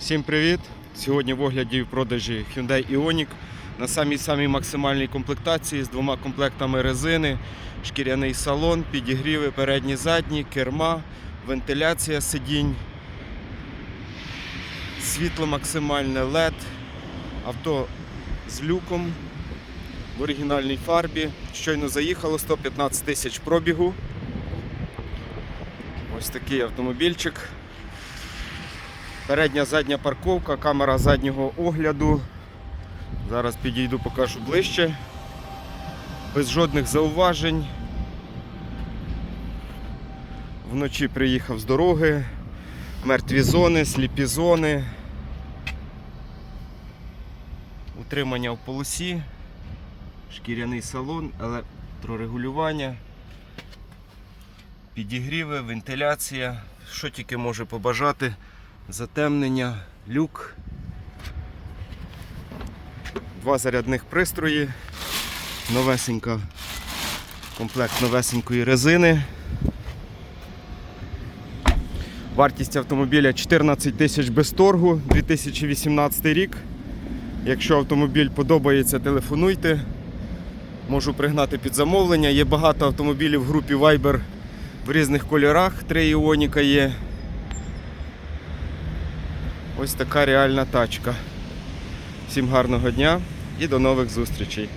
Всім привіт! Сьогодні в огляді в продажі Hyundai Ioniq на самій самій максимальній комплектації з двома комплектами резини, шкіряний салон, підігріви передні задні, керма, вентиляція сидінь, світло максимальне LED, авто з люком в оригінальній фарбі. Щойно заїхало 115 тисяч пробігу. Ось такий автомобільчик. Передня задня парковка, камера заднього огляду. Зараз підійду, покажу ближче. Без жодних зауважень. Вночі приїхав з дороги, мертві зони, сліпі зони. Утримання в полосі, шкіряний салон, електрорегулювання, підігріви, вентиляція. Що тільки може побажати затемнення, люк, два зарядних пристрої, новесенька, комплект новесенької резини. Вартість автомобіля 14 тисяч без торгу, 2018 рік. Якщо автомобіль подобається, телефонуйте. Можу пригнати під замовлення. Є багато автомобілів в групі Viber в різних кольорах. Три Іоніка є. Ось така реальна тачка. Всім гарного дня і до нових зустрічей.